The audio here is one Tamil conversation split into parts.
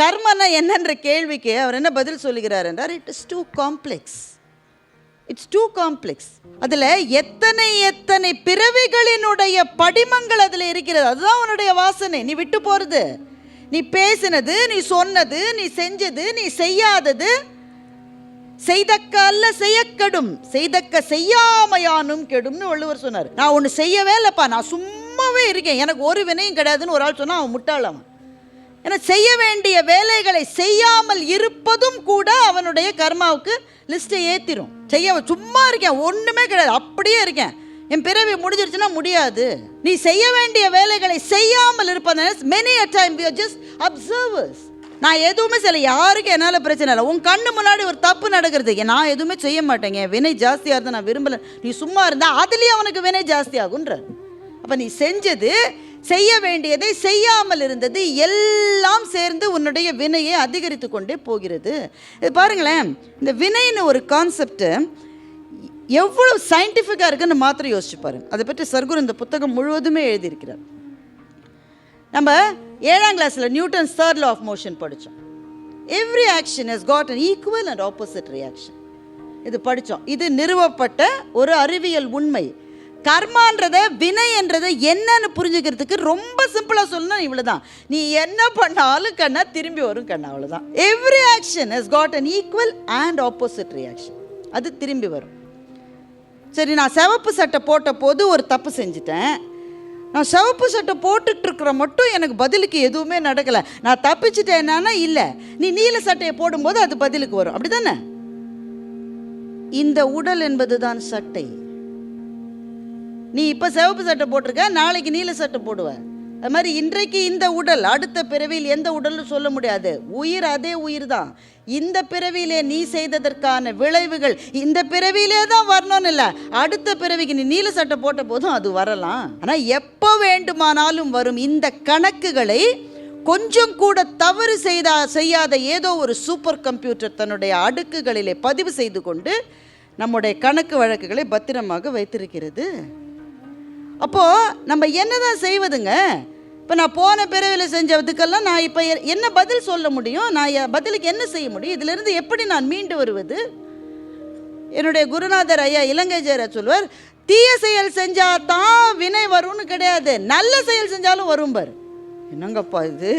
கர்மனா என்னன்ற கேள்விக்கு அவர் என்ன பதில் சொல்லுகிறார் என்றார்? It is too complex it's too complex அதில் எத்தனை எத்தனை பிறவிகளினுடைய படிமங்கள் அதில் இருக்கிறது? அதுதான் உன்னுடைய வாசனை. நீ விட்டு போகிறது நீ பேசினது நீ சொன்னது நீ செஞ்சது நீ செய்யாதது செய்தக்க அல்ல செய்யக்கெடும். செய்தக்க செய்யாமையானும் கெடும்னு வள்ளுவர் சொன்னார். நான் ஒன்று செய்யவே இல்லைப்பா. நான் சும்மாவே இருக்கேன். எனக்கு ஒரு வினையும் கிடையாதுன்னு ஒரு ஆள் சொன்னால் அவன் முட்டாளவன் ஏன்னா செய்ய வேண்டிய வேலைகளை செய்யாமல் இருப்பதும் கூட அவனுடைய கர்மாவுக்கு லிஸ்ட்டை ஏற்றிடும் செய்ய சும்மா இருக்கேன் ஒன்றுமே கிடையாது அப்படியே இருக்கேன். என் பிறவி முடிஞ்சிருச்சுன்னா முடியாது. நீ செய்ய வேண்டிய வேலைகளை செய்யாமல் இருப்பதனால many a time you just observers நான் எதுவுமே செய்யலை யாருக்கும் என்னால் பிரச்சனை இல்லை. உன் கண்ணு முன்னாடி ஒரு தப்பு நடக்கிறது. நான் எதுவுமே செய்ய மாட்டேங்க என் வினை ஜாஸ்தியாக இருந்தால் நான் விரும்பல. நீ சும்மா இருந்தால் அதுலேயும் அவனுக்கு வினை ஜாஸ்தி அப்போ நீ செஞ்சது செய்ய வேண்டியதை செய்யாமல் இருந்தது. எல்லாம் சேர்ந்து உன்னுடைய வினையை அதிகரித்து கொண்டே போகிறது. இது பாருங்களேன் இந்த வினைன்னு ஒரு கான்செப்ட்டு எவ்வளவு சயின்டிஃபிக்காக இருக்குன்னு மாத்திரம் யோசிச்சு பாருங்க. அதை பற்றி சர்க்குரு இந்த புத்தகம் முழுவதுமே எழுதியிருக்கிறார். நம்ம ஏழாம் கிளாஸில் Newton's third law of motion படித்தோம். Every action has got an equal and opposite reaction இது படித்தோம். இது நிறுவப்பட்ட ஒரு அறிவியல் உண்மை. கர்மான்றத வினை என்றதை என்னன்னு புரிஞ்சுக்கிறதுக்கு ரொம்ப சிம்பிளாக சொல்லணும் இவ்வளோதான் நீ என்ன பண்ணாலும் கண்ணா திரும்பி வரும் கண்ணா அவ்வளோதான் every action has got an equal and opposite reaction அது திரும்பி வரும். சரி நான் சிவப்பு சட்டை போட்ட போது ஒரு தப்பு செஞ்சுட்டேன். நான் சிவப்பு சட்டை போட்டுட்டு இருக்கிற மட்டும் எனக்கு பதிலுக்கு எதுவுமே நடக்கலை. நான் தப்பிச்சிட்டேன்னா இல்லை. நீ நீல சட்டையை போடும்போது அது பதிலுக்கு வரும். அப்படி தானே இந்த உடல் என்பது தான் சட்டை. நீ இப்போ சிவப்பு சட்டை போட்டிருக்க நாளைக்கு நீல சட்டை போடுவ. அது மாதிரி இன்றைக்கு இந்த உடல் அடுத்த பிறவியில் எந்த உடல்னு சொல்ல முடியாது. உயிர் அதே உயிர் தான் இந்த பிறவியிலே நீ செய்ததற்கான விளைவுகள் இந்த பிறவியிலே தான் வரணும்னு இல்லை. அடுத்த பிறவிக்கு நீ நீல சட்டை போட்ட போதும் அது வரலாம். ஆனால் எப்போ வேண்டுமானாலும் வரும் இந்த கணக்குகளை கொஞ்சம் கூட தவறு செய்தா செய்யாத ஏதோ ஒரு சூப்பர் கம்ப்யூட்டர் தன்னுடைய அடுக்குகளிலே பதிவு செய்து கொண்டு நம்முடைய கணக்கு வழக்குகளை பத்திரமாக வைத்திருக்கிறது. அப்போது நம்ம என்னதான் செய்வதுங்க? இப்போ நான் போன பிறவியில் செஞ்சதுக்கெல்லாம் நான் இப்போ என்ன பதில் சொல்ல முடியும்? நான் பதிலுக்கு என்ன செய்ய முடியும்? இதிலிருந்து எப்படி நான் மீண்டு வருவது? என்னுடைய குருநாதர் ஐயா இலங்கை ஜெயராஜ் சொல்வார் தீய செயல் செஞ்சால் தான் வினை வரும்னு கிடையாது. நல்ல செயல் செஞ்சாலும் வரும் பார். என்னங்கப்பா இது?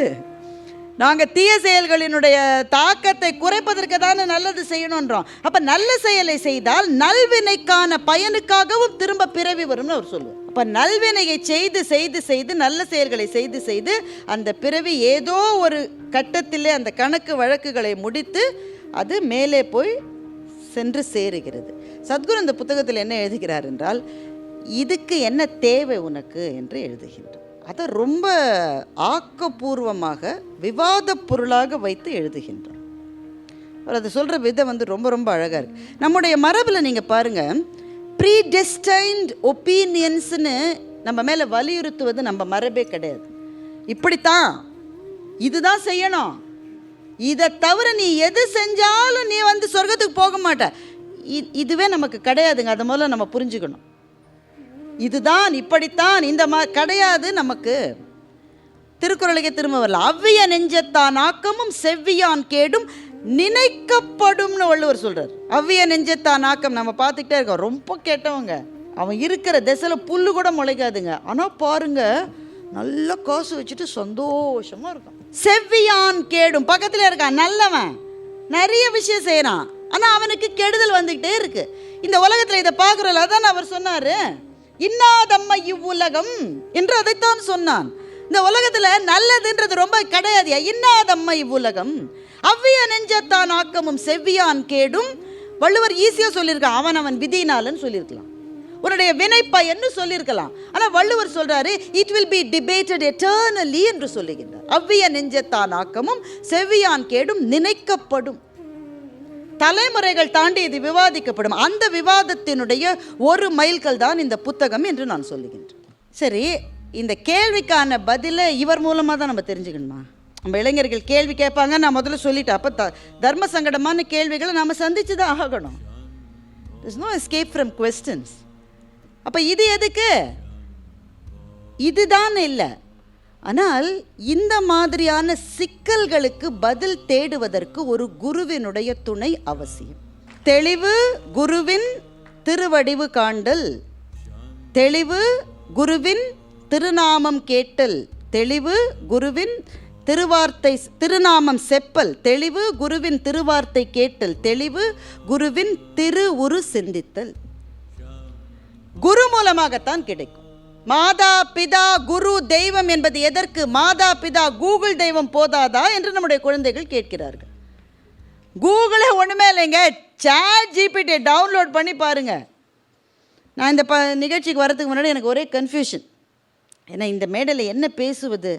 நாங்கள் தீய செயல்களினுடைய தாக்கத்தை குறைப்பதற்கு தானே நல்லது செய்யணுன்றோம் அப்போ நல்ல செயலை செய்தால் நல்வினைக்கான பயனுக்காகவும் திரும்ப பிறவி வரும்னு அவர் சொல்லுவார் அப்போ நல்வினையை செய்து செய்து செய்து நல்ல செயல்களை செய்து செய்து அந்த பிறவி ஏதோ ஒரு கட்டத்திலே அந்த கணக்கு வழக்குகளை முடித்து அது மேலே போய் சென்று சேருகிறது. சத்குரு இந்த புத்தகத்தில் என்ன எழுதுகிறார் என்றால் இதுக்கு என்ன தேவை உனக்கு? என்று எழுதுகின்றார். அதை ரொம்ப ஆக்கப்பூர்வமாக விவாதப் பொருளாக வைத்து எழுதுகின்றார். அவர் அதை சொல்கிற விதம் வந்து ரொம்ப ரொம்ப அழகாக இருக்குது நம்முடைய மரபில் நீங்கள் பாருங்கள் ப்ரீடெஸ்டைன்ட் ஒப்பீனியன்ஸ்னு நம்ம மேலே வலியுறுத்துவது நம்ம மரபே கிடையாது. இப்படித்தான் இதுதான் செய்யணும். இதை தவிர நீ எது செஞ்சாலும் நீ வந்து சொர்க்கத்துக்கு போக மாட்ட. இ- இதுவே நமக்கு கிடையாதுங்க. அதை முதல்ல நம்ம புரிஞ்சுக்கணும். இதுதான் இப்படித்தான் இந்த மா கிடையாது நமக்கு. திருக்குறளுக்கே திரும்ப வரல. அவ்விய நெஞ்சத்தான் ஆக்கமும் செவ்வியான் கேடும் நினைக்கப்படும்னு வள்ளுவர் சொல்றார். அவ்விய நெஞ்சத்தான் ஆக்கம். நம்ம பார்த்துக்கிட்டே இருக்கோம். ரொம்ப கெட்டவங்க. அவன் இருக்கிற திசையில் புல்லு கூட முளைக்காதுங்க. ஆனால் பாருங்க நல்ல காசு வச்சுட்டு சந்தோஷமா இருக்கும் செவ்வியான் கேடும். பக்கத்தில் இருக்கான். நல்லவன். நிறைய விஷயம் செய்கிறான் ஆனால் அவனுக்கு கெடுதல் வந்துக்கிட்டே இருக்கு. இந்த உலகத்தில் இதை பார்க்குறோம்ல தான் அவர் சொன்னார். இன்னாதம்மை இவ்வுலகம் என்று அதைத்தான் சொன்னான். இந்த உலகத்தில் நல்லதுன்றது ரொம்ப கிடையாது. இன்னாதம்மை இவ்வுலகம் அவ்விய நெஞ்சத்தான் ஆக்கமும் செவ்வியான் கேடும். வள்ளுவர் ஈஸியாக சொல்லியிருக்கான் அவன் அவன் விதினாலன்னு சொல்லியிருக்கலாம். உன்னுடைய வினைப்பயன்னு சொல்லியிருக்கலாம். ஆனால் வள்ளுவர் சொல்கிறாரு it will be debated eternally என்று சொல்லுகின்றார். அவ்விய நெஞ்சத்தான் ஆக்கமும் செவ்வியான் கேடும் நினைக்கப்படும். தலைமுறைகள் தாண்டி இது விவாதிக்கப்படும். அந்த விவாதத்தினுடைய ஒரு மைல்கள் தான் இந்த புத்தகம் என்று நான் சொல்லுகின்றேன். சரி இந்த கேள்விக்கான பதிலை இவர் மூலமாக தான் நம்ம தெரிஞ்சுக்கணுமா? நம்ம இளைஞர்கள் கேள்வி கேட்பாங்க நான் முதல்ல சொல்லிட்டேன். அப்போ த தர்ம சங்கடமான கேள்விகளை நாம் சந்தித்து தான் ஆகணும். Is no escape from questions அப்போ இது எதுக்கு? இதுதான் இல்லை. ஆனால் இந்த மாதிரியான சிக்கல்களுக்கு பதில் தேடுவதற்கு ஒரு குருவினுடைய துணை அவசியம். தெளிவு குருவின் திருவடிவு காண்டல். தெளிவு குருவின் திருநாமம் கேட்டல். தெளிவு குருவின் திருவார்த்தை திருநாமம் செப்பல் தெளிவு குருவின் திருவார்த்தை கேட்டல் தெளிவு குருவின் திரு உரு சிந்தித்தல். குரு மூலமாகத்தான் கிடைக்கும். மாதா பிதா குரு தெய்வம் என்பது எதற்கு? மாதா பிதா கூகுள் தெய்வம் போதாதா என்று நம்முடைய குழந்தைகள் கேட்கிறார்கள். கூகுளே ஒன்றுமே இல்லைங்க. சேட் ஜிபிடியை டவுன்லோட் பண்ணி பாருங்கள் நான் இந்த ப நிகழ்ச்சிக்கு வரதுக்கு முன்னாடி எனக்கு ஒரே கன்ஃபியூஷன் ஏன்னா இந்த மேடையில் என்ன பேசுவது?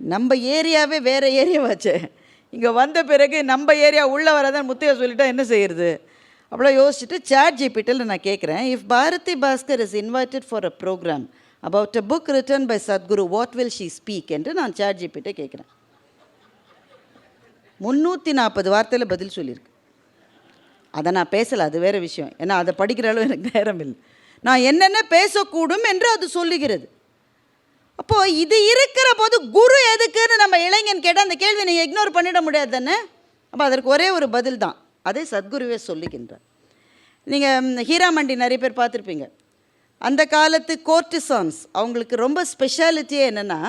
நம்ம ஏரியாவே வேறு ஏரியாவாச்சு. இங்கே வந்த பிறகு நம்ம ஏரியா உள்ளே வரதான் முத்தையா சொல்லிட்டா என்ன செய்கிறது அப்படிலாம் யோசிச்சுட்டு சாட் ஜிபிட்டில் நான் கேட்குறேன் if Bharathi Bhaskar is invited for a program about a book written by Sadhguru what will she speak என்று நான் சாட் ஜிபிட்டே கேட்குறேன் முந்நூற்றி நாற்பது வார்த்தையில் பதில் சொல்லியிருக்கு அதை நான் பேசலை அது வேறு விஷயம். ஏன்னா அதை படிக்கிற அளவு எனக்கு நேரம் இல்லை. நான் என்னென்ன பேசக்கூடும் என்று அது சொல்லுகிறது. அப்போது இது இருக்கிற போது குரு எதுக்குன்னு நம்ம இளைஞன் கேட்டால் அந்த கேள்வி நீங்கள் இக்னோர் பண்ணிட முடியாது தானே அப்போ அதற்கு ஒரே ஒரு பதில் தான். அதே சத்குருவே சொல்லுகின்றார். நீங்கள் ஹீராமண்டி நிறைய பேர் பார்த்துருப்பீங்க. அந்த காலத்து கோர்டிசான்ஸ் அவங்களுக்கு ரொம்ப ஸ்பெஷாலிட்டியே என்னென்னா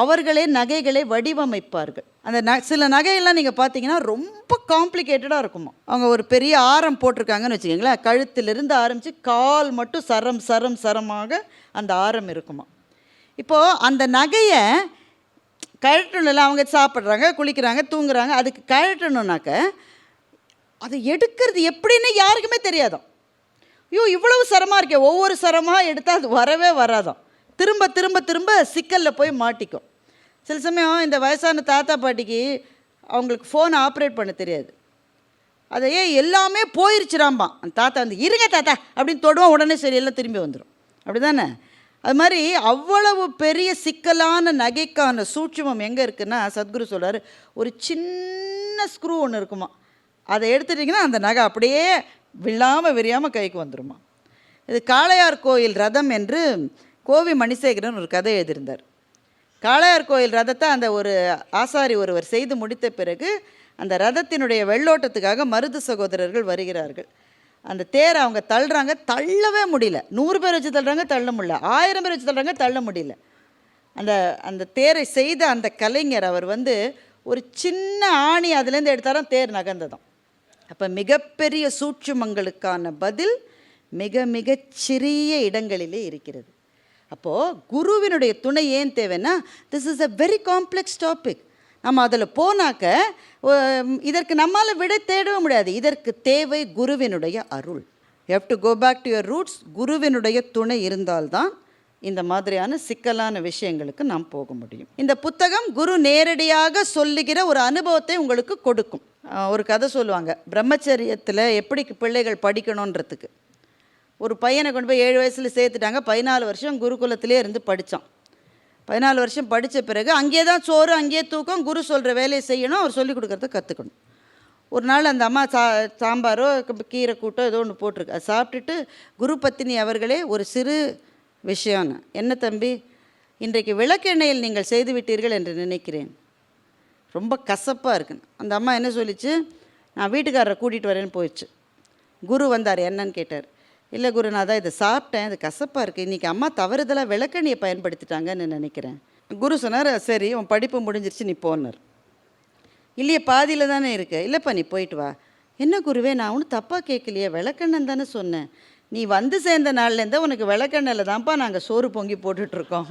அவர்களே நகைகளை வடிவமைப்பார்கள். அந்த ந சில நகையெல்லாம் நீங்கள் பார்த்தீங்கன்னா ரொம்ப காம்ப்ளிகேட்டடாக இருக்குமா? அவங்க ஒரு பெரிய ஆரம் போட்டிருக்காங்கன்னு வச்சுக்கோங்களேன். கழுத்திலிருந்து ஆரம்பித்து கால் மட்டும் சரம் சரம் சரமாக அந்த ஆரம் இருக்குமா? இப்போது அந்த நகையை கழட்டணும்ல அவங்க சாப்பிட்றாங்க குளிக்கிறாங்க தூங்குறாங்க. அதுக்கு கழட்டணுன்னாக்க அதை எடுக்கிறது எப்படின்னு யாருக்குமே தெரியாதோ. ஐயோ இவ்வளவு சரமாக இருக்கே. ஒவ்வொரு சரமாக எடுத்தால் அது வரவே வராதாம் திரும்ப திரும்ப திரும்ப சிக்கலில் போய் மாட்டிக்கும். சில சமயம் இந்த வயசான தாத்தா பாட்டிக்கு அவங்களுக்கு ஃபோனை ஆப்ரேட் பண்ண தெரியாது. அதையே எல்லாமே போயிருச்சுராம்பான் அந்த தாத்தா வந்து இருங்க தாத்தா அப்படின்னு தொடுவோம் உடனே சரி எல்லாம் திரும்பி வந்துடும் அப்படி தானே அது மாதிரி அவ்வளவு பெரிய சிக்கலான நகைக்கான சூட்சமம் எங்கே இருக்குன்னா சத்குரு சொல்கிறார் ஒரு சின்ன ஸ்க்ரூ ஒன்று இருக்குமா? அதை எடுத்துட்டிங்கன்னா அந்த நகை அப்படியே விழாமல் விரியாமல் கைக்கு வந்துடுமா இது காளையார் கோயில் ரதம் என்று கோவி மணிசேகரன் ஒரு கதை எழுதியிருந்தார். காளையார் கோயில் ரதத்தை அந்த ஒரு ஆசாரி ஒருவர் செய்து முடித்த பிறகு அந்த ரதத்தினுடைய வெள்ளோட்டத்துக்காக மருது சகோதரர்கள் வருகிறார்கள். அந்த தேரை அவங்க தள்ளுறாங்க தள்ளவே முடியல. நூறு பேர் வச்சு தள்ளுறாங்க தள்ள முடியல. ஆயிரம் பேர் வச்சு தள்ளுறாங்க தள்ள முடியல. அந்த அந்த தேரை செய்த அந்த கலைஞர் அவர் வந்து ஒரு சின்ன ஆணி அதுலேருந்து எடுத்தாராம் தேர் நகர்ந்ததும். அப்போ மிகப்பெரிய சூட்சுமங்களுக்கான பதில் மிக மிகச் சிறிய இடங்களிலே இருக்கிறது. அப்போது குருவினுடைய துணை ஏன் தேவைன்னா this is a very complex topic நம்ம அதில் போனாக்க இதற்கு நம்மால் விடை தேடவே முடியாது. இதற்கு தேவை குருவினுடைய அருள். You have to go back to your roots குருவினுடைய துணை இருந்தால்தான் இந்த மாதிரியான சிக்கலான விஷயங்களுக்கு நாம் போக முடியும். இந்த புத்தகம் குரு நேரடியாக சொல்லுகிற ஒரு அனுபவத்தை உங்களுக்கு கொடுக்கும். ஒரு கதை சொல்லுவாங்க. பிரம்மச்சரியத்தில் எப்படி பிள்ளைகள் படிக்கணுன்றதுக்கு. ஒரு பையனை கொண்டு போய் ஏழு வயசில் சேர்த்துட்டாங்க. பதினாலு வருஷம் குருகுலத்திலே இருந்து படித்தான் பதினாலு வருஷம் படித்த பிறகு அங்கேயே தான் சோறு அங்கேயே தூக்கம் குரு சொல்கிற வேலையை செய்யணும் அவர் சொல்லி கொடுக்குறத கற்றுக்கணும் ஒரு நாள் அந்த அம்மா சா சாம்பாரோ கீரை கூட்டோ ஏதோ ஒன்று போட்டிருக்கு. அதை சாப்பிட்டுட்டு குரு பத்தினி அவர்களே ஒரு சிறு விஷயம்னு என்ன தம்பி? இன்றைக்கு விளக்கெண்ணெயில் நீங்கள் செய்து விட்டீர்கள் என்று நினைக்கிறேன். ரொம்ப கசப்பாக இருக்குன்னு அந்த அம்மா என்ன சொல்லிச்சு? நான் வீட்டுக்காரரை கூட்டிகிட்டு வரேன்னு போயிடுச்சு. குரு வந்தார் என்னன்னு கேட்டார். இல்லை குரு நான் தான் இதை சாப்பிட்டேன். இது கசப்பாக இருக்குது இன்றைக்கி அம்மா தவறுதலாக விளக்கெண்ணியை பயன்படுத்திட்டாங்கன்னு நினைக்கிறேன். குரு சொன்னார் சரி உன் படிப்பு முடிஞ்சிருச்சு நீ போனார் இல்லையே பாதியில் தானே இருக்கு. இல்லைப்பா நீ போயிட்டு வா. என்ன குருவே நான் ஒன்றும் தப்பாக கேட்கலையே. விளக்கெண்ணன் தானே சொன்னேன். நீ வந்து சேர்ந்த நாள்லேருந்தே உனக்கு விளக்கெண்ணில் தான்ப்பா நாங்கள் சோறு பொங்கி போட்டுட்ருக்கோம்.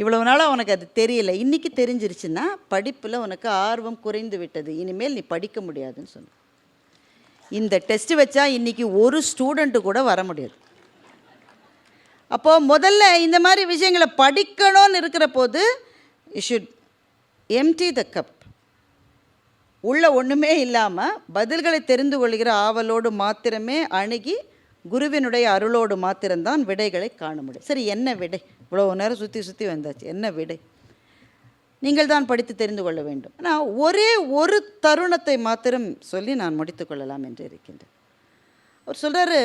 இவ்வளவு நாளாக உனக்கு அது தெரியல. இன்றைக்கி தெரிஞ்சிருச்சுன்னா படிப்பில் உனக்கு ஆர்வம் குறைந்து விட்டது. இனிமேல் நீ படிக்க முடியாதுன்னு சொன்ன. இந்த டெஸ்ட் வச்சா இன்றைக்கி ஒரு ஸ்டூடெண்ட்டு கூட வர முடியாது. அப்போது முதல்ல இந்த மாதிரி விஷயங்களை படிக்கணும்னு இருக்கிற போது you should empty the cup உள்ள ஒன்றுமே இல்லாமல் பதில்களை தெரிந்து கொள்கிற ஆவலோடு மாத்திரமே அணுகி குருவினுடைய அருளோடு மாத்திரம்தான் விடைகளை காண முடியும். சரி என்ன விடை? இவ்வளோ நேரம் சுற்றி சுற்றி வந்தாச்சு. என்ன விடை? நீங்கள் தான் படித்து தெரிந்து கொள்ள வேண்டும். ஆனால் ஒரே ஒரு தருணத்தை மாத்திரம் சொல்லி நான் முடித்துக்கொள்ளலாம் என்று இருக்கின்றேன். அவர் சொல்கிறாரு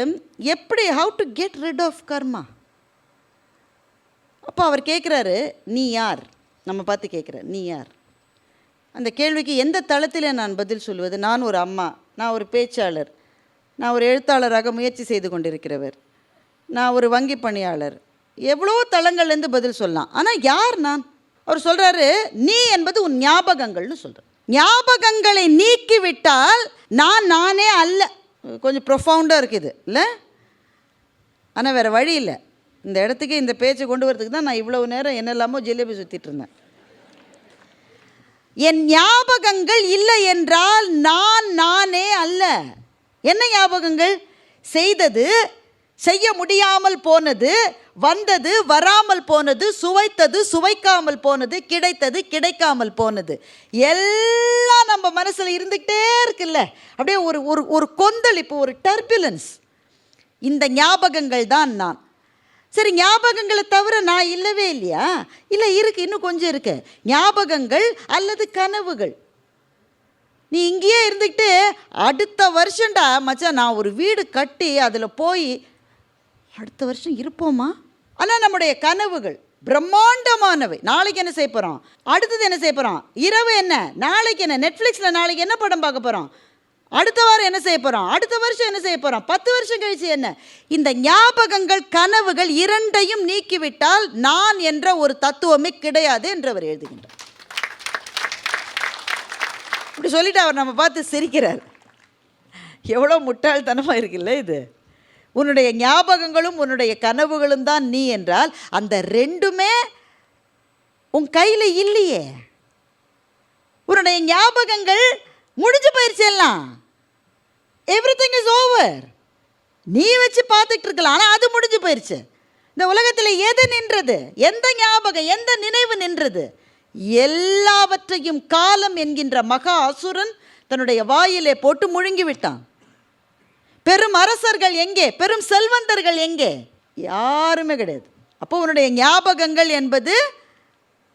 எப்படி how to get rid of karma அப்போ அவர் கேட்குறாரு நீ யார்? நம்ம பார்த்து கேட்குற நீ யார்? அந்த கேள்விக்கு எந்த தளத்தில் நான் பதில் சொல்வது? நான் ஒரு அம்மா நான் ஒரு பேச்சாளர் நான் ஒரு எழுத்தாளராக முயற்சி செய்து கொண்டிருக்கிறவர் நான் ஒரு வங்கி பணியாளர். எவ்வளோ தளங்கள்லேருந்து பதில் சொல்லலாம். ஆனால் யார் நான்? அவர் சொல்கிறாரு நீ என்பது உன் ஞாபகங்கள்னு சொல்கிறார் ஞாபகங்களை நீக்கிவிட்டால் நான் நானே அல்ல. கொஞ்சம் ப்ரொஃபவுண்டாக இருக்குது இல்லை? ஆனால் வேறு வழி இல்லை. இந்த இடத்துக்கு இந்த பேச்சை கொண்டு வரதுக்கு தான் நான் இவ்வளவு நேரம் என்னெல்லாமோ ஜிலேபி சுற்றிட்டு இருந்தேன். என் ஞாபகங்கள் இல்லை என்றால் நான் நானே அல்ல. என்ன ஞாபகங்கள்? செய்தது செய்ய முடியாமல் போனது வந்தது வராமல் போனது சுவைத்தது சுவைக்காமல் போனது கிடைத்தது கிடைக்காமல் போனது. எல்லாம் நம்ம மனசில் இருந்துக்கிட்டே இருக்குல்ல. அப்படியே ஒரு ஒரு ஒரு கொந்தளிப்பு ஒரு டர்புலன்ஸ் இந்த ஞாபகங்கள் தான் நான். சரி ஞாபகங்களை தவிர நான் இல்லவே இல்லையா? இல்லை இருக்கு இன்னும் கொஞ்சம் இருக்கு. ஞாபகங்கள் அல்லது கனவுகள். நீ இங்கேயே இருந்துக்கிட்டு அடுத்த வருஷம்டா மச்சான் நான் ஒரு வீடு கட்டி அதில் போய் அடுத்த வருஷம் இருப்போமா? ஆனால் நம்முடைய கனவுகள் பிரம்மாண்டமானவை. நாளைக்கு என்ன செய்ய போகிறோம் அடுத்தது என்ன செய்ய போகிறோம் இரவு என்ன? நாளைக்கு என்ன? நெட்ஃப்ளிக்ஸில் நாளைக்கு என்ன படம் பார்க்க போகிறோம் அடுத்த வாரம் என்ன செய்ய போகிறோம் அடுத்த வருஷம் என்ன செய்ய போகிறோம் பத்து வருஷம் கழிச்சு என்ன? இந்த ஞாபகங்கள் கனவுகள் இரண்டையும் நீக்கிவிட்டால் நான் என்ற ஒரு தத்துவமே கிடையாது என்று அவர் எழுதுகின்றார். இப்படி சொல்லிட்டு அவர் நம்ம பார்த்து சிரிக்கிறார். எவ்வளோ முட்டாள்தனமாக இருக்குல்ல இது? உன்னுடைய ஞாபகங்களும் உன்னுடைய கனவுகளும் தான் நீ என்றால் அந்த ரெண்டுமே உன் கையில் இல்லையே. உன்னுடைய ஞாபகங்கள் முடிஞ்சு போயிடுச்சு எல்லாம். எவ்ரி திங் இஸ் ஓவர் நீ வச்சு பார்த்துட்டு இருக்கலாம். ஆனால் அது முடிஞ்சு போயிடுச்சு இந்த உலகத்தில் எது நின்றது? எந்த ஞாபகம் எந்த நினைவு நின்றது? எல்லாவற்றையும் காலம் என்கின்ற மகா அசுரன் தன்னுடைய வாயிலே போட்டு முழுங்கி விட்டான் பெரும் அரசர்கள் எங்கே? பெரும் செல்வந்தர்கள் எங்கே? யாருமே கிடையாது. அப்போ உன்னுடைய ஞாபகங்கள் என்பது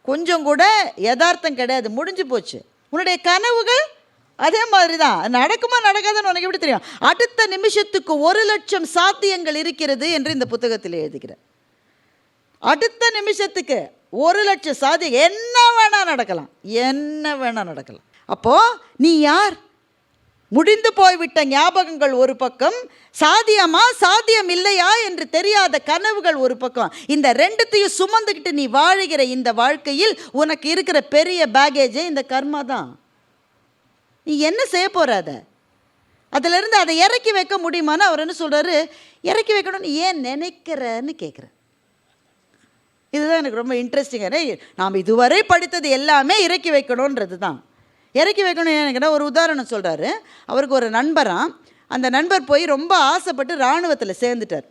கொஞ்சம் கூட யதார்த்தம் கிடையாது. முடிஞ்சு போச்சு. உன்னுடைய கனவுகள் அதே மாதிரி தான் நடக்குமா நடக்காதுன்னு உனக்கு எப்படி தெரியும்? அடுத்த நிமிஷத்துக்கு ஒரு லட்சம் சாத்தியங்கள் இருக்கிறது என்று இந்த புத்தகத்தில் எழுதுகிறேன் அடுத்த நிமிஷத்துக்கு ஒரு லட்சம் சாதி என்ன வேணால் நடக்கலாம். என்ன வேணால் நடக்கலாம். அப்போது நீ யார்? முடிந்து போய்விட்ட ஞாபகங்கள் ஒரு பக்கம் சாத்தியமா சாத்தியம் இல்லையா என்று தெரியாத கனவுகள் ஒரு பக்கம். இந்த ரெண்டுத்தையும் சுமந்துக்கிட்டு நீ வாழுகிற இந்த வாழ்க்கையில் உனக்கு இருக்கிற பெரிய பேகேஜே இந்த கர்மா தான். நீ என்ன செய்ய போகிற அதை? அதிலிருந்து அதை இறக்கி வைக்க முடியுமான்னு அவர் என்ன சொல்கிறாரு இறக்கி வைக்கணும்னு ஏன் நினைக்கிறன்னு கேட்குறேன் இதுதான் எனக்கு ரொம்ப இன்ட்ரெஸ்டிங்கான நாம் இதுவரை படித்தது எல்லாமே இறக்கி வைக்கணுன்றது தான் இறக்கி வைக்கணும் எனக்கு ஒரு உதாரணம் சொல்கிறாரு அவருக்கு ஒரு நண்பராக அந்த நண்பர் போய் ரொம்ப ஆசைப்பட்டு இராணுவத்தில் சேர்ந்துட்டார்.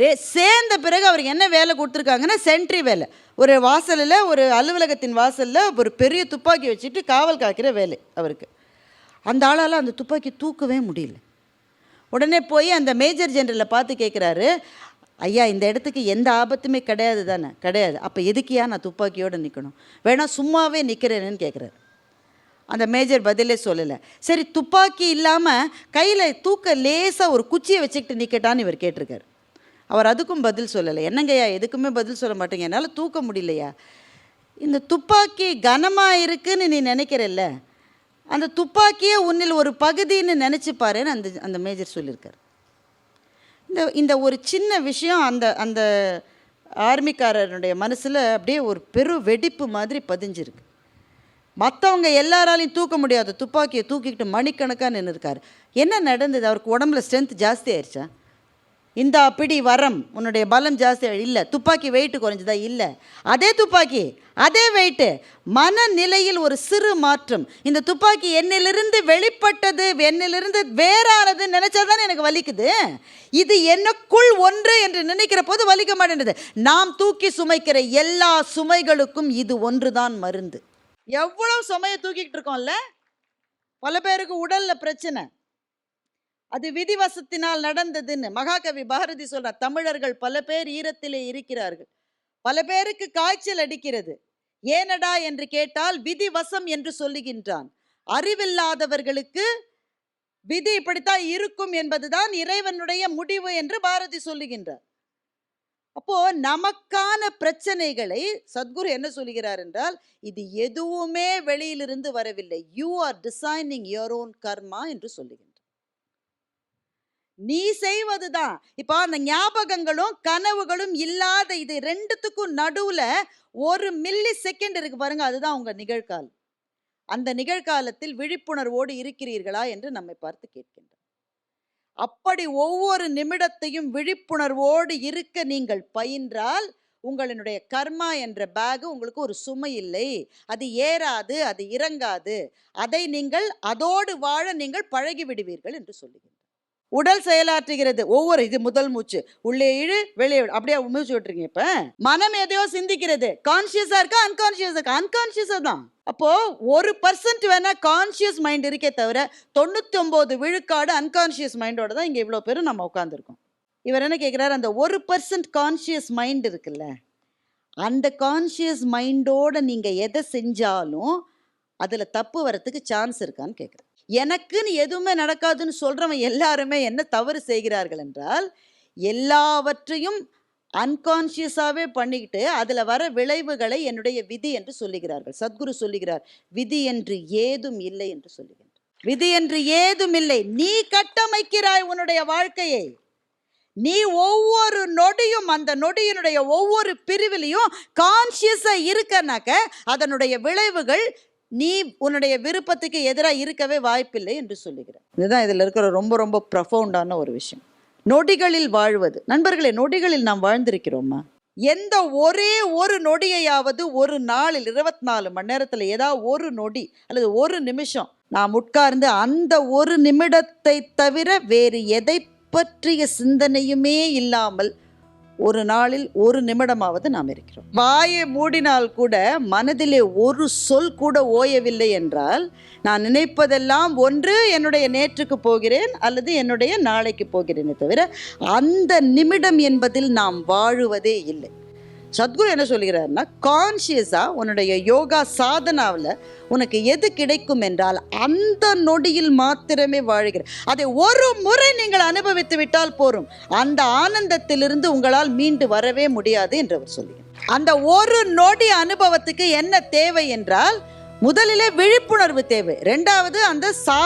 ரே சேர்ந்த பிறகு அவருக்கு என்ன வேலை கொடுத்துருக்காங்கன்னா சென்ட்ரி வேலை. ஒரு வாசலில் ஒரு அலுவலகத்தின் வாசலில் ஒரு பெரிய துப்பாக்கி வச்சுட்டு காவல் காக்கிற வேலை அவருக்கு. அந்த ஆளால் அந்த துப்பாக்கி தூக்கவே முடியல. உடனே போய் அந்த மேஜர் ஜெனரலை பார்த்து கேட்குறாரு ஐயா இந்த இடத்துக்கு எந்த ஆபத்துமே கிடையாது தானே? கிடையாது. அப்போ எதுக்கியா நான் துப்பாக்கியோடு நிற்கணும் வேணால் சும்மாவே நிற்கிறேன்னு கேட்குறாரு அந்த மேஜர் பதிலே சொல்லலை. சரி துப்பாக்கி இல்லாமல் கையில் தூக்க லேசாக ஒரு குச்சியை வச்சுக்கிட்டு நிற்கட்டான்னு இவர் கேட்டிருக்கார். அவர் அதுக்கும் பதில் சொல்லலை. என்னங்கய்யா எதுக்குமே பதில் சொல்ல மாட்டேங்க. என்னால் தூக்க முடியலையா? இந்த துப்பாக்கி கனமாக இருக்குன்னு நீ நினைக்கிறல்ல. அந்த துப்பாக்கியே உன்னில் ஒரு பகுதின்னு நினச்சி பாருன்னு அந்த அந்த மேஜர் சொல்லியிருக்காரு. இந்த இந்த ஒரு சின்ன விஷயம் அந்த அந்த ஆர்மிக்காரனுடைய மனசில் அப்படியே ஒரு பெரு வெடிப்பு மாதிரி பதிஞ்சிருக்கு. மற்றவங்க எல்லாராலையும் தூக்க முடியாது துப்பாக்கியை தூக்கிக்கிட்டு மணிக்கணக்காக நின்றுருக்காரு என்ன நடந்தது? அவருக்கு உடம்புல ஸ்ட்ரென்த் ஜாஸ்தி ஆயிடுச்சா இந்த பிடி வரம் உன்னுடைய பலம் ஜாஸ்தி இல்லை துப்பாக்கி வெயிட்டு குறைஞ்சதா? இல்லை. அதே துப்பாக்கி அதே வெயிட்டு மனநிலையில் ஒரு சிறு மாற்றம். இந்த துப்பாக்கி என்னிலிருந்து வெளிப்பட்டது என்னிலிருந்து வேறானது நினைச்சா தானே எனக்கு வலிக்குது? இது எனக்குள் ஒன்று என்று நினைக்கிற போது வலிக்க மாட்டேன்றது. நாம் தூக்கி சுமைக்கிற எல்லா சுமைகளுக்கும் இது ஒன்று தான் மருந்து. எவ்வளவு சுமையை தூக்கிக்கிட்டு இருக்கோம்ல? பல பேருக்கு உடல்ல பிரச்சனை. அது விதிவசத்தினால் நடந்ததுன்னு மகாகவி பாரதி சொல்றார் தமிழர்கள் பல பேர் ஈரத்திலே இருக்கிறார்கள். பல பேருக்கு காய்ச்சல் அடிக்கிறது. ஏனடா என்று கேட்டால் விதிவசம் என்று சொல்லுகின்றான். அறிவில்லாதவர்களுக்கு விதி இப்படித்தான் இருக்கும் என்பதுதான் இறைவனுடைய முடிவு என்று பாரதி சொல்லுகின்றார். அப்போ நமக்கான பிரச்சனைகளை சத்குரு என்ன சொல்கிறார் என்றால் இது எதுவுமே வெளியிலிருந்து வரவில்லை. You are designing your own karma என்று சொல்லுகின்றார். நீ செய்வதுதான். இப்போ அந்த ஞாபகங்களும் கனவுகளும் இல்லாத இது ரெண்டுத்துக்கும் நடுவுல ஒரு மில்லி செகண்ட் இருக்கு பாருங்க அதுதான் உங்க நிகழ்காலம். அந்த நிகழ்காலத்தில் விழிப்புணர்வோடு இருக்கிறீர்களா என்று நம்மை பார்த்து கேட்கின்றார். அப்படி ஒவ்வொரு நிமிடத்தையும் விழிப்புணர்வோடு இருக்க நீங்கள் பயின்றால் உங்களினுடைய கர்மா என்ற பேக் உங்களுக்கு ஒரு சுமை இல்லை. அது ஏறாது அது இறங்காது. அதை நீங்கள் அதோடு வாழ நீங்கள் பழகி விடுவீர்கள் என்று சொல்லுங்கள் உடல் செயலாற்றுகிறது. ஒவ்வொரு இது முதல் மூச்சு. உள்ளே இழு வெளியே விடு. அப்படியே மூச்சு விட்டுருங்க இப்ப. மனம் எதையோ சிந்திக்கிறது. கான்சியஸா இருக்கா? அன்கான்சியஸா இருக்கா? அன்கான்சியஸா தான். அப்போ ஒரு பர்சன்ட் வேணா கான்சியஸ் மைண்ட் இருக்கே தவிர தொண்ணூத்தி ஒன்பது விழுக்காடு அன்கான்சியஸ் மைண்டோட தான் இங்க இவ்வளோ பேரும் நம்ம உட்காந்துருக்கோம் இவர் என்ன கேட்குறாரு அந்த ஒரு பர்சன்ட் கான்சியஸ் மைண்ட் இருக்குல்ல. அந்த கான்சியஸ் மைண்டோட நீங்க எதை செஞ்சாலும் அதுல தப்பு வரத்துக்கு சான்ஸ் இருக்கான்னு கேட்குறேன் எனக்குன்னு எதுவுமே நடக்காதுன்னு சொல்கிறவன் எல்லாருமே என்ன தவறு செய்கிறார்கள் என்றால் எல்லாவற்றையும் அன்கான்ஷியஸாகவே பண்ணிக்கிட்டு அதில் வர விளைவுகளை என்னுடைய விதி என்று சொல்லுகிறார்கள். சத்குரு சொல்லுகிறார் விதி என்று ஏதும் இல்லை என்று சொல்லுகின்றார். விதி என்று ஏதும் இல்லை. நீ கட்டமைக்கிறாய் உன்னுடைய வாழ்க்கையை. நீ ஒவ்வொரு நொடியும் அந்த நொடியினுடைய ஒவ்வொரு பிரிவிலையும் கான்சியஸாக இருக்கனாக்க அதனுடைய விளைவுகள் நீ உன்னுடைய விருப்பத்துக்கு எதிராக இருக்கவே வாய்ப்பில்லை என்று சொல்லுகிறேன் இதுதான் இதில் இருக்கிற ரொம்ப ரொம்ப ப்ரஃபவுண்டான ஒரு விஷயம். நொடிகளில் வாழ்வது. நண்பர்களே நொடிகளில் நாம் வாழ்ந்திருக்கிறோமா? எந்த ஒரே ஒரு நொடியையாவது ஒரு நாளில் இருபத்தி நாலு மணி நேரத்தில் ஏதாவது ஒரு நொடி அல்லது ஒரு நிமிஷம் நாம் உட்கார்ந்து அந்த ஒரு நிமிடத்தை தவிர வேறு எதை பற்றிய சிந்தனையுமே இல்லாமல் ஒரு நாளில் ஒரு நிமிடமாவது நாம் இருக்கிறோம். வாயை மூடினால் கூட மனதிலே ஒரு சொல் கூட ஓயவில்லை என்றால் நான் நினைப்பதெல்லாம் ஒன்று என்னுடைய நேற்றுக்கு போகிறேன் அல்லது என்னுடைய நாளைக்கு போகிறேனே தவிர அந்த நிமிடம் என்பதில் நாம் வாழுவதே இல்லை. சத்குரு என்ன சொல்கிறாருன்னா கான்ஷியஸாக உன்னுடைய யோகா சாதனாவில் உனக்கு எது கிடைக்கும் என்றால் அந்த நொடியில் மாத்திரமே வாழ்கிற அதை ஒரு முறை நீங்கள் அனுபவித்து விட்டால் போரும். அந்த ஆனந்தத்திலிருந்து உங்களால் மீண்டு வரவே முடியாது என்று அவர் சொல்லுகிறார் அந்த ஒரு நொடி அனுபவத்துக்கு என்ன தேவை என்றால் முதலிலே விழிப்புணர்வு தேவை. ரெண்டாவது அந்த சா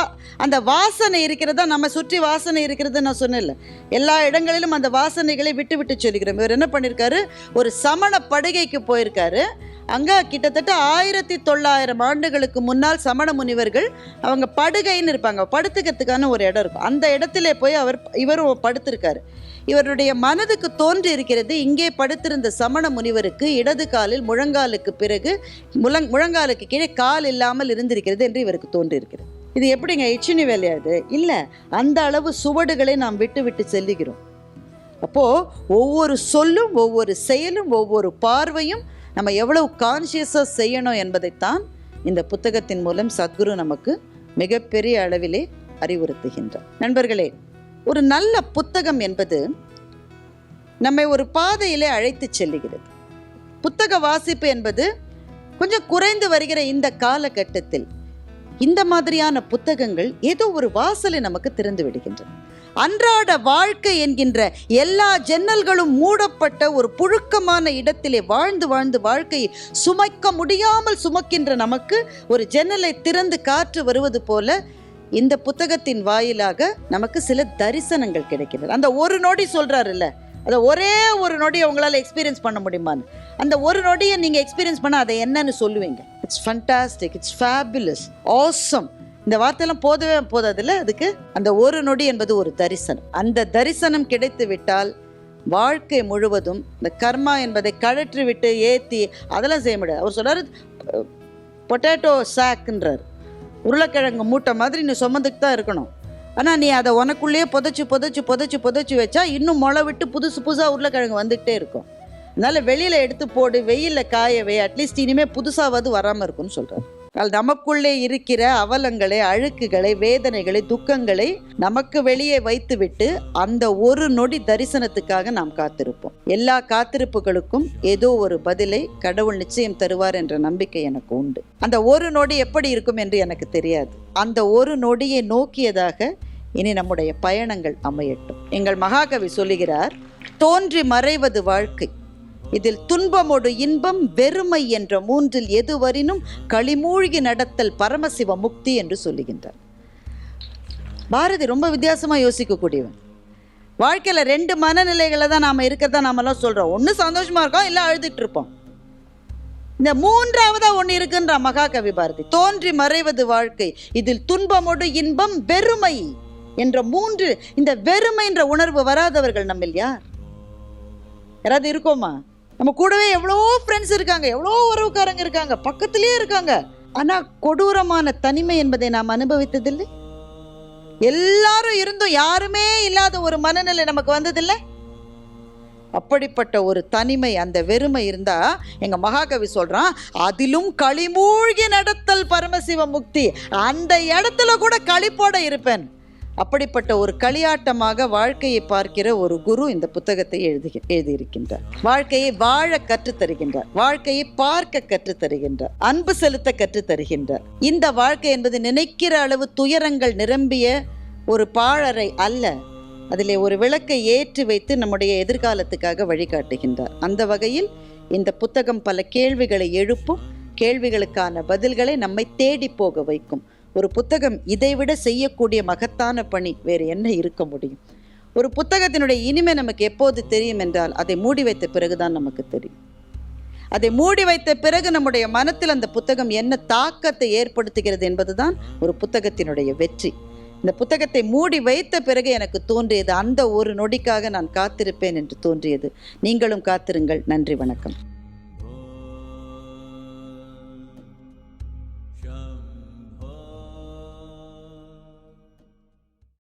அந்த வாசனை இருக்கிறதா நம்ம சுற்றி வாசனை இருக்கிறது நான் சொன்னேன்ல. எல்லா இடங்களிலும் அந்த வாசனைகளை விட்டு விட்டு சொல்லிக்கிறோம் இவர் என்ன பண்ணியிருக்காரு ஒரு சமண படுகைக்கு போயிருக்காரு. அங்கே கிட்டத்தட்ட ஆயிரத்தி தொள்ளாயிரம் ஆண்டுகளுக்கு முன்னால் சமண முனிவர்கள் அவங்க படுகைன்னு இருப்பாங்க. படுத்துக்கிறதுக்கான ஒரு இடம் இருக்கும். அந்த இடத்துல போய் அவர் இவரும் படுத்திருக்காரு. இவருடைய மனதுக்கு தோன்றி இருக்கிறது இங்கே படுத்திருந்த சமண முனிவருக்கு இடது காலில் முழங்காலுக்கு பிறகு முழங் முழங்காலுக்கு கீழே கால் இல்லாமல் இருந்திருக்கிறது என்று இவருக்கு தோன்றியிருக்கிறது. இது எப்படிங்க? இச்சினி வேலையா இல்லை அந்த அளவு சுவடுகளை நாம் விட்டு விட்டு செல்லுகிறோம். அப்போது ஒவ்வொரு சொல்லும் ஒவ்வொரு செயலும் ஒவ்வொரு பார்வையும் நம்ம எவ்வளவு கான்சியஸாக செய்யணும் என்பதைத்தான் இந்த புத்தகத்தின் மூலம் சத்குரு நமக்கு மிகப்பெரிய அளவிலே அறிவுறுத்துகின்றார். நண்பர்களே ஒரு நல்ல புத்தகம் என்பது நம்மை ஒரு பாதையிலே அழைத்து செல்லுகிறது. புத்தக வாசிப்பு என்பது கொஞ்சம் குறைந்து வருகிற இந்த காலகட்டத்தில் இந்த மாதிரியான புத்தகங்கள் ஏதோ ஒரு வாசலை நமக்கு திறந்து விடுகின்றன. அன்றாட வாழ்க்கை என்கின்ற எல்லா ஜன்னல்களும் மூடப்பட்ட ஒரு புழுக்கமான இடத்திலே வாழ்ந்து வாழ்ந்து வாழ்க்கையை சுமைக்க முடியாமல் சுமக்கின்ற நமக்கு ஒரு ஜன்னலை திறந்து காற்று வருவது போல இந்த புத்தகத்தின் வாயிலாக நமக்கு சில தரிசனங்கள் கிடைக்கிறது. அந்த ஒரு நொடி சொல்கிறாருல்ல அதை ஒரே ஒரு நொடியை உங்களால் எக்ஸ்பீரியன்ஸ் பண்ண முடியுமான்னு? அந்த ஒரு நொடியை நீங்கள் எக்ஸ்பீரியன்ஸ் பண்ண அதை என்னன்னு சொல்லுவீங்க? It's fantastic it's fabulous awesome இந்த வார்த்தையெல்லாம் போதவே போதாதில்ல? அதுக்கு அந்த ஒரு நொடி என்பது ஒரு தரிசனம். அந்த தரிசனம் கிடைத்து விட்டால் வாழ்க்கை முழுவதும் இந்த கர்மா என்பதை கழற்றி விட்டு ஏற்றி அதெல்லாம் செய்ய முடியாது. அவர் சொல்கிறார் பொட்டேட்டோ சாக்குன்றார் உருளைக்கிழங்கு மூட்டை மாதிரி நீ சுமந்துட்டு தான் இருக்கணும். ஆனால் நீ அதை உனக்குள்ளேயே புதைச்சி புதைச்சி புதைச்சி புதைச்சி வச்சா இன்னும் முளை விட்டு புதுசு புதுசாக உருளைக்கிழங்கு வந்துகிட்டே இருக்கும். அதனால் வெளியில் எடுத்து போடு வெயிலில் காயவே அட்லீஸ்ட் இனிமேல் புதுசாவது வராமல் இருக்கும்னு சொல்கிறார் நமக்குள்ளே இருக்கிற அவலங்களை அழுக்குகளை வேதனைகளை துக்கங்களை நமக்கு வெளியே வைத்துவிட்டு அந்த ஒரு நொடி தரிசனத்துக்காக நாம் காத்திருப்போம். எல்லா காத்திருப்புகளுக்கும் ஏதோ ஒரு பதிலை கடவுள் நிச்சயம் தருவார் என்ற நம்பிக்கை எனக்கு உண்டு. அந்த ஒரு நொடி எப்படி இருக்கும் என்று எனக்கு தெரியாது. அந்த ஒரு நொடியை நோக்கியதாக இனி நம்முடைய பயணங்கள் அமையட்டும். எங்கள் மகாகவி சொல்லுகிறார் தோன்றி மறைவது வாழ்க்கை. இதில் துன்பமோடு இன்பம் வெறுமை என்ற மூன்றில் எதுவரினும் களிமூழ்கி நடத்தல் பரமசிவ முக்தி என்று சொல்லுகின்றார். பாரதி ரொம்ப வித்தியாசமாக யோசிக்கக்கூடியவன். வாழ்க்கையில் ரெண்டு மனநிலைகளை தான் நாம் இருக்கிறதா நாமெல்லாம் சொல்கிறோம் ஒன்று சந்தோஷமாக இருக்கோம் இல்லை அழுதுட்டு இருப்போம். இந்த மூன்றாவதாக ஒன்று இருக்குன்ற மகாகவி பாரதி தோன்றி மறைவது வாழ்க்கை இதில் துன்பமோடு இன்பம் வெறுமை என்ற மூன்று இந்த வெறுமை என்ற உணர்வு வராதவர்கள் நம்ம யார்? யாராவது இருக்கோமா? நம்ம கூடவே எவ்வளோ ஃப்ரெண்ட்ஸ் இருக்காங்க எவ்வளோ உறவுக்காரங்க இருக்காங்க பக்கத்துலேயே இருக்காங்க. ஆனால் கொடூரமான தனிமை என்பதை நாம் அனுபவித்ததில்லை? எல்லாரும் இருந்தும் யாருமே இல்லாத ஒரு மனநிலை நமக்கு வந்ததில்லை? அப்படிப்பட்ட ஒரு தனிமை அந்த வெறுமை இருந்தா எங்க மகாகவி சொல்றான் அதிலும் களிமூழ்கி நடத்தல் பரமசிவ முக்தி. அந்த இடத்துல கூட களிப்போட இருப்பேன். அப்படிப்பட்ட ஒரு களியாட்டமாக வாழ்க்கையை பார்க்கிற ஒரு குரு இந்த புத்தகத்தை எழுதி எழுதியிருக்கின்றார். வாழ்க்கையை வாழ கற்றுத்தருகின்றார். வாழ்க்கையை பார்க்க கற்றுத்தருகின்றார். அன்பு செலுத்த கற்றுத்தருகின்றார். இந்த வாழ்க்கை என்பது நினைக்கிற அளவு துயரங்கள் நிரம்பிய ஒரு பாழறை அல்ல. அதிலே ஒரு விளக்கை ஏற்றி வைத்து நம்முடைய எதிர்காலத்துக்காக வழிகாட்டுகின்றார். அந்த வகையில் இந்த புத்தகம் பல கேள்விகளை எழுப்பும் கேள்விகளுக்கான பதில்களை நம்மை தேடி போக வைக்கும். ஒரு புத்தகம் இதைவிட செய்யக்கூடிய மகத்தான பணி வேறு என்ன இருக்க முடியும்? ஒரு புத்தகத்தினுடைய இனிமை நமக்கு எப்போது தெரியும் என்றால் அதை மூடி வைத்த பிறகுதான் நமக்கு தெரியும். அதை மூடி வைத்த பிறகு நம்முடைய மனத்தில் அந்த புத்தகம் என்ன தாக்கத்தை ஏற்படுத்துகிறது என்பதுதான் ஒரு புத்தகத்தினுடைய வெற்றி. இந்த புத்தகத்தை மூடி வைத்த பிறகு எனக்கு தோன்றியது அந்த ஒரு நொடிக்காக நான் காத்திருப்பேன் என்று தோன்றியது. நீங்களும் காத்திருங்கள். நன்றி வணக்கம்.